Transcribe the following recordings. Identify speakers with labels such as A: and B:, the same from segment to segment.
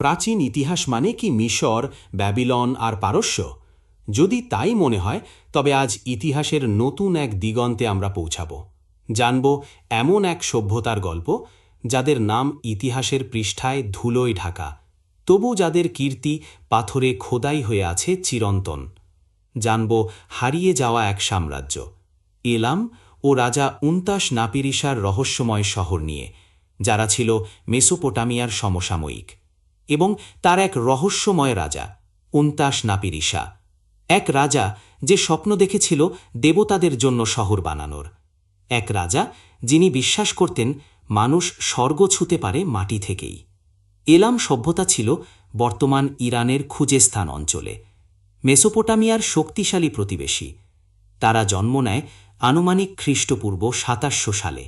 A: প্রাচীন ইতিহাস মানে কি মিশর, ব্যাবিলন আর পারস্য? যদি তাই মনে হয়, তবে আজ ইতিহাসের নতুন এক দিগন্তে আমরা পৌঁছাব। জানব এমন এক সভ্যতার গল্প, যাদের নাম ইতিহাসের পৃষ্ঠায় ধুলোয় ঢাকা। তবু যাদের কীর্তি পাথরে খোদাই হয়ে আছে চিরন্তন। জানব হারিয়ে যাওয়া এক সাম্রাজ্য। এলাম ও রাজা উন্তাস নাপিরিসার রহস্যময় শহর নিয়ে, যারা ছিল মেসোপোটামিয়ার সমসাময়িক। এবং তার এক রহস্যময় রাজা উন্তাস নাপিরিসা এক রাজা যে স্বপ্ন দেখেছিল দেবতাদের জন্য শহর বানানোর। এক রাজা যিনি বিশ্বাস করতেন মানুষ স্বর্গ ছুতে পারে মাটি থেকেই। এলাম সভ্যতা ছিল বর্তমান ইরানের খুজেস্তান অঞ্চলে। মেসোপোটামিয়ার শক্তিশালী প্রতিবেশী। তারা জন্ম নেয় আনুমানিক খ্রিস্টপূর্ব সাতাশশো সালে।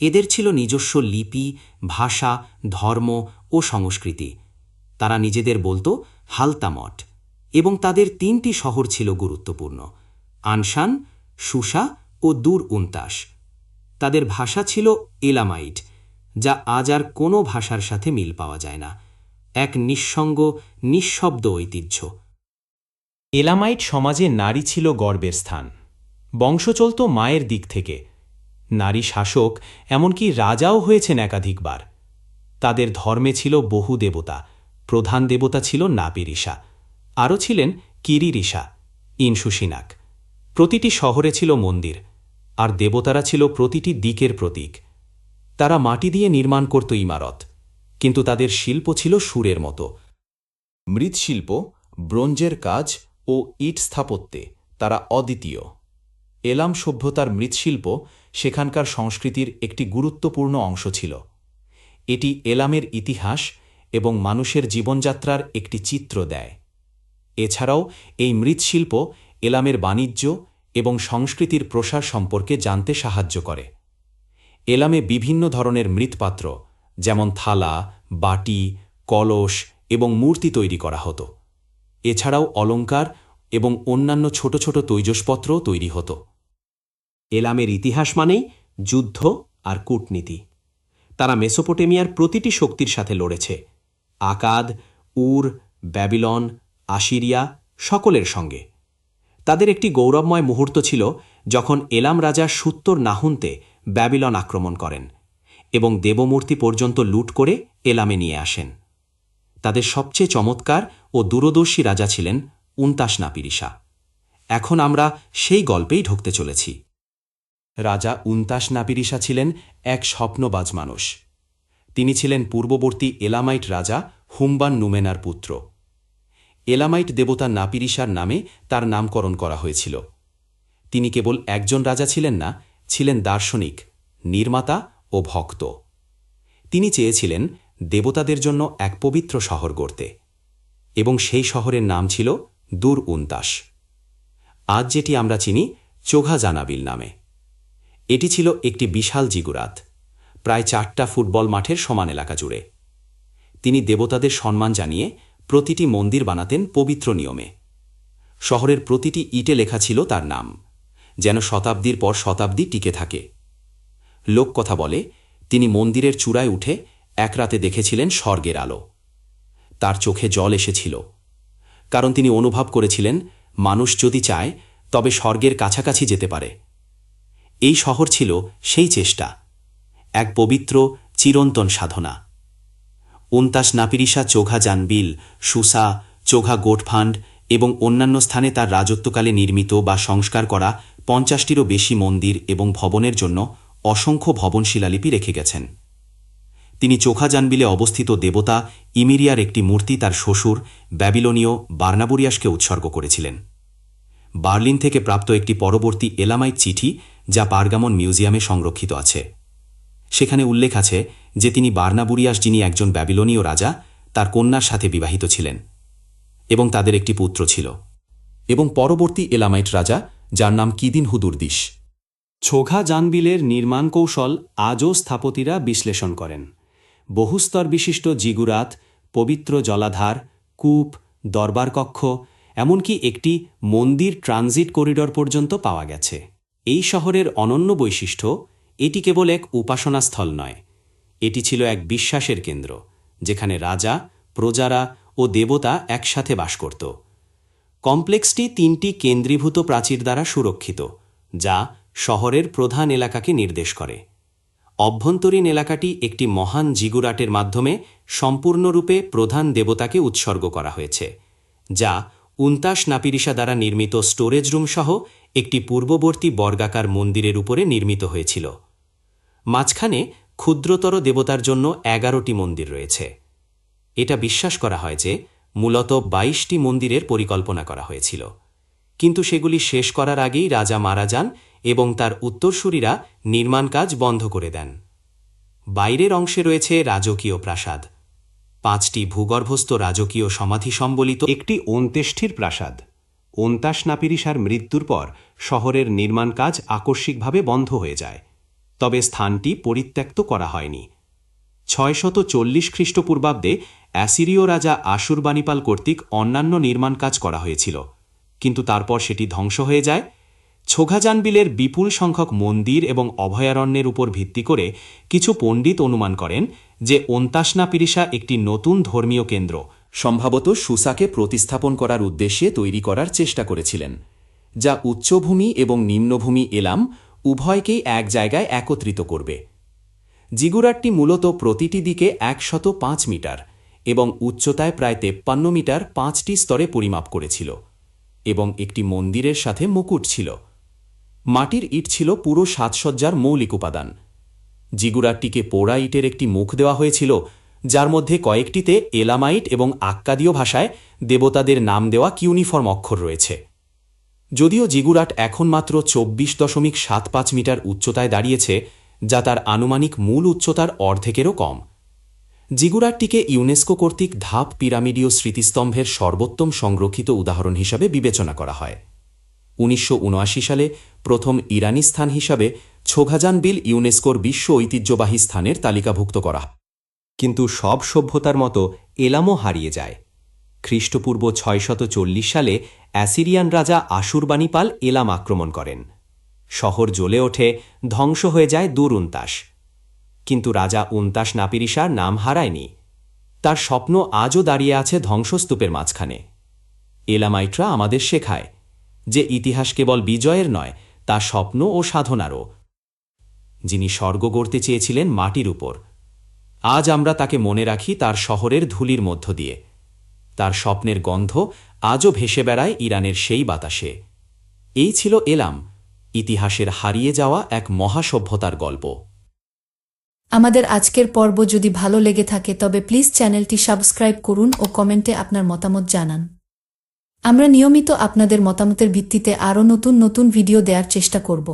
A: এদের ছিল নিজস্ব লিপি, ভাষা, ধর্ম ও সংস্কৃতি। তারা নিজেদের বলতো হালতামঠ এবং তাদের তিনটি শহর ছিল গুরুত্বপূর্ণ আনসান সুসা ও দূর উন্তাস। তাদের ভাষা ছিল এলামাইট, যা আজ আর কোনো ভাষার সাথে মিল পাওয়া যায় না। এক নিঃসঙ্গ, নিঃশব্দ ঐতিহ্য। এলামাইট সমাজে নারী ছিল গর্বের স্থান। বংশ চলত মায়ের দিক থেকে। নারী শাসক, এমনকি রাজাও হয়েছেন একাধিকবার। তাদের ধর্মে ছিল বহু দেবতা। প্রধান দেবতা ছিল নাপিরিসা আরও ছিলেন কিরিরিসা ইনসুসিনাক প্রতিটি শহরে ছিল মন্দির, আর দেবতারা ছিল প্রতিটি দিকের প্রতীক। তারা মাটি দিয়ে নির্মাণ করত ইমারত, কিন্তু তাদের শিল্প ছিল সুরের মতো। মৃৎশিল্প, ব্রোঞ্জের কাজ ও ইট স্থাপত্যে তারা অদ্বিতীয়। এলাম সভ্যতার মৃৎশিল্প সেখানকার সংস্কৃতির একটি গুরুত্বপূর্ণ অংশ ছিল। এটি এলামের ইতিহাস এবং মানুষের জীবনযাত্রার একটি চিত্র দেয়। এছাড়াও, এই মৃৎশিল্প এলামের বাণিজ্য এবং সংস্কৃতির প্রসার সম্পর্কে জানতে সাহায্য করে। এলামে বিভিন্ন ধরনের মৃৎপাত্র, যেমন থালা, বাটি, কলস এবং মূর্তি তৈরি করা হতো। এছাড়াও অলঙ্কার এবং অন্যান্য ছোট ছোট তৈজসপত্রও তৈরি হতো। এলামের ইতিহাস মানেই যুদ্ধ আর কূটনীতি। তারা মেসোপটেমিয়ার প্রতিটি শক্তির সাথে লড়েছে। আকাদ, উর, ব্যাবিলন, আশিরিয়া সকলের সঙ্গে। তাদের একটি গৌরবময় মুহূর্ত ছিল যখন এলাম রাজা সুত্তর নাহুনতে ব্যাবিলন আক্রমণ করেন এবং দেবমূর্তি পর্যন্ত লুট করে এলামে নিয়ে আসেন। তাদের সবচেয়ে চমৎকার ও দূরদর্শী রাজা ছিলেন উন্তাস নাপিরিসা এখন আমরা সেই গল্পেই ঢুকতে চলেছি। রাজা উন্তাস নাপিরিসা ছিলেন এক স্বপ্নবাজ মানুষ। তিনি ছিলেন পূর্ববর্তী এলামাইট রাজা হুম্বান নুমেনার পুত্র। এলামাইট দেবতা নাপিরিসার নামে তার নামকরণ করা হয়েছিল। তিনি কেবল একজন রাজা ছিলেন না, ছিলেন দার্শনিক, নির্মাতা ও ভক্ত। তিনি চেয়েছিলেন দেবতাদের জন্য এক পবিত্র শহর গড়তে এবং সেই শহরের নাম ছিল দূর উন্তাস। আজ যেটি আমরা চিনি চোঘা জানাবিল নামে। এটি ছিল একটি বিশাল জিগুরাত। প্রায় চারটা ফুটবল মাঠের সমান এলাকা জুড়ে। তিনি দেবতাদের সম্মান জানিয়ে প্রতিটি মন্দির বানাতেন পবিত্র নিয়মে। শহরের প্রতিটি ইটে লেখা ছিল তার নাম, যেন শতাব্দীর পর শতাব্দী টিকে থাকে। লোককথা বলে, তিনি মন্দিরের চূড়ায় উঠে এক রাতে দেখেছিলেন স্বর্গের আলো। তার চোখে জল এসেছিল, কারণ তিনি অনুভব করেছিলেন, মানুষ যদি চায়, তবে স্বর্গের কাছাকাছি যেতে পারে। এই শহর ছিল সেই চেষ্টা। এক পবিত্র, চিরন্তন সাধনা। উন্তাস নাপিরিসা চোঘা জানবিল, সুসা, চোঘা গোটফান্ড এবং অন্যান্য স্থানে তার রাজত্বকালে নির্মিত বা সংস্কার করা পঞ্চাশটিরও বেশি মন্দির এবং ভবনের জন্য অসংখ্য ভবন শিলালিপি রেখে গেছেন। তিনি চোখা জানবিলে অবস্থিত দেবতা ইমিরিয়ার একটি মূর্তি তার শ্বশুর ব্যাবিলনীয় বার্নাবুরিয়াসকে উৎসর্গ করেছিলেন। বার্লিন থেকে প্রাপ্ত একটি পরবর্তী এলামাইট চিঠি যা পারগামন মিউজিয়ামে সংরক্ষিত আছে। সেখানে উল্লেখ আছে যে তিনি বার্নাবুরিয়াস যিনি একজন ব্যাবিলনীয় রাজা, তার কন্যার সাথে বিবাহিত ছিলেন এবং তাদের একটি পুত্র ছিল এবং পরবর্তী এলামাইট রাজা, যার নাম কিদিন হুদুরদিস ছোঘা জানবিলের নির্মাণ কৌশল আজও স্থাপতিরা বিশ্লেষণ করেন। বহুস্তর বিশিষ্ট জিগুরাত, পবিত্র জলাধার, কূপ, দরবার কক্ষ, এমনকি একটি মন্দির ট্রানজিট করিডর পর্যন্ত পাওয়া গেছে। এই শহরের অনন্য বৈশিষ্ট্য এটি কেবল এক উপাসনাস্থল নয়। এটি ছিল এক বিশ্বাসের কেন্দ্র, যেখানে রাজা, প্রজারা ও দেবতা একসাথে বাস করত। কমপ্লেক্সটি তিনটি কেন্দ্রীভূত প্রাচীর দ্বারা সুরক্ষিত, যা শহরের প্রধান এলাকাকে নির্দেশ করে। অভ্যন্তরীণ এলাকাটি একটি মহান জিগুরাটের মাধ্যমে সম্পূর্ণরূপে প্রধান দেবতাকে উৎসর্গ করা হয়েছে, যা উন্তাস নাপিরিসা দ্বারা নির্মিত স্টোরেজ রুম সহ একটি পূর্ববর্তী বর্গাকার মন্দিরের উপরে নির্মিত হয়েছিল। মাঝখানে ক্ষুদ্রতর দেবতার জন্য এগারোটি মন্দির রয়েছে। এটা বিশ্বাস করা হয় যে, মূলত বাইশটি মন্দিরের পরিকল্পনা করা হয়েছিল। কিন্তু সেগুলি শেষ করার আগেই রাজা মারা যান এবং তার উত্তরসূরিরা নির্মাণ কাজ বন্ধ করে দেন। বাইরের অংশে রয়েছে রাজকীয় প্রাসাদ। পাঁচটি ভূগর্ভস্থ রাজকীয় সমাধি সম্বলিত একটি অন্ত্যেষ্ঠির প্রাসাদ। ওন্তাস নাপিরিসার মৃত্যুর পর শহরের নির্মাণ কাজ আকস্মিকভাবে বন্ধ হয়ে যায়। তবে স্থানটি পরিত্যক্ত করা হয়নি। ছয়শত চল্লিশ খ্রিস্টপূর্বাব্দে অ্যাসিরীয় রাজা আশুরবাণীপাল কর্তৃক অন্যান্য নির্মাণ কাজ করা হয়েছিল। কিন্তু তারপর সেটি ধ্বংস হয়ে যায়। ছোঘাজানবিলের বিপুল সংখ্যক মন্দির এবং অভয়ারণ্যের উপর ভিত্তি করে কিছু পণ্ডিত অনুমান করেন যে ওন্তাসনা পিরিসা একটি নতুন ধর্মীয় কেন্দ্র। সম্ভবত সুসাকে প্রতিস্থাপন করার উদ্দেশ্যে তৈরি করার চেষ্টা করেছিলেন, যা উচ্চভূমি এবং নিম্নভূমি এলাম উভয়কেই এক জায়গায় একত্রিত করবে। জিগুরাটটি মূলত প্রতিটি দিকে একশত পাঁচ মিটার এবং উচ্চতায় প্রায় তেপ্পান্ন মিটার পাঁচটি স্তরে পরিমাপ করেছিল এবং একটি মন্দিরের সাথে মুকুট ছিল। মাটির ইট ছিল পুরো সাজসজ্জার মৌলিক উপাদান। জিগুরাটটিকে পোড়া ইটের একটি মুখ দেওয়া হয়েছিল, যার মধ্যে কয়েকটিতে এলামাইট এবং আক্কাদীয় ভাষায় দেবতাদের নাম দেওয়া কিউনিফর্ম অক্ষর রয়েছে। যদিও জিগুরাট এখন মাত্র চব্বিশ দশমিক সাত পাঁচ মিটার উচ্চতায় দাঁড়িয়েছে, যা তার আনুমানিক মূল উচ্চতার অর্ধেকেরও কম। জিগুরাটটিকে ইউনেস্কো কর্তৃক ধাপ পিরামিডীয় স্মৃতিস্তম্ভের সর্বোত্তম সংরক্ষিত উদাহরণ হিসাবে বিবেচনা করা হয়। উনিশশো উনআশি সালে প্রথম ইরানি স্থান হিসাবে ছোঘাজান বিল ইউনেস্কোর বিশ্ব ঐতিহ্যবাহী স্থানের তালিকাভুক্ত করা কিন্তু সব সভ্যতার মতো এলামও হারিয়ে যায়। খ্রিস্টপূর্ব ছয়শত সালে অ্যাসিরিয়ান রাজা আশুরবাণীপাল এলাম আক্রমণ করেন। শহর জ্বলে ওঠে, ধ্বংস হয়ে যায় দূর উন্তাস। কিন্তু রাজা উন্তাস নাপিরিসার নাম হারায়নি। তার স্বপ্ন আজও দাঁড়িয়ে আছে ধ্বংসস্তূপের মাঝখানে। এলামাইটরা আমাদের শেখায় যে ইতিহাস কেবল বিজয়ের নয়, তা স্বপ্ন ও সাধনারও। যিনি স্বর্গ গড়তে চেয়েছিলেন মাটির উপর। আজ আমরা তাকে মনে রাখি তার শহরের ধুলির মধ্য দিয়ে। তার স্বপ্নের গন্ধ আজও ভেসে বেড়ায় ইরানের সেই বাতাসে। এই ছিল এলাম, ইতিহাসের হারিয়ে যাওয়া এক মহাসভ্যতার গল্প।
B: আমাদের আজকের পর্ব যদি ভালো লেগে থাকে, তবে প্লিজ চ্যানেলটি সাবস্ক্রাইব করুন ও কমেন্টে আপনার মতামত জানান। আমরা নিয়মিত আপনাদের মতামতের ভিত্তিতে আরও নতুন নতুন ভিডিও দেওয়ার চেষ্টা করব।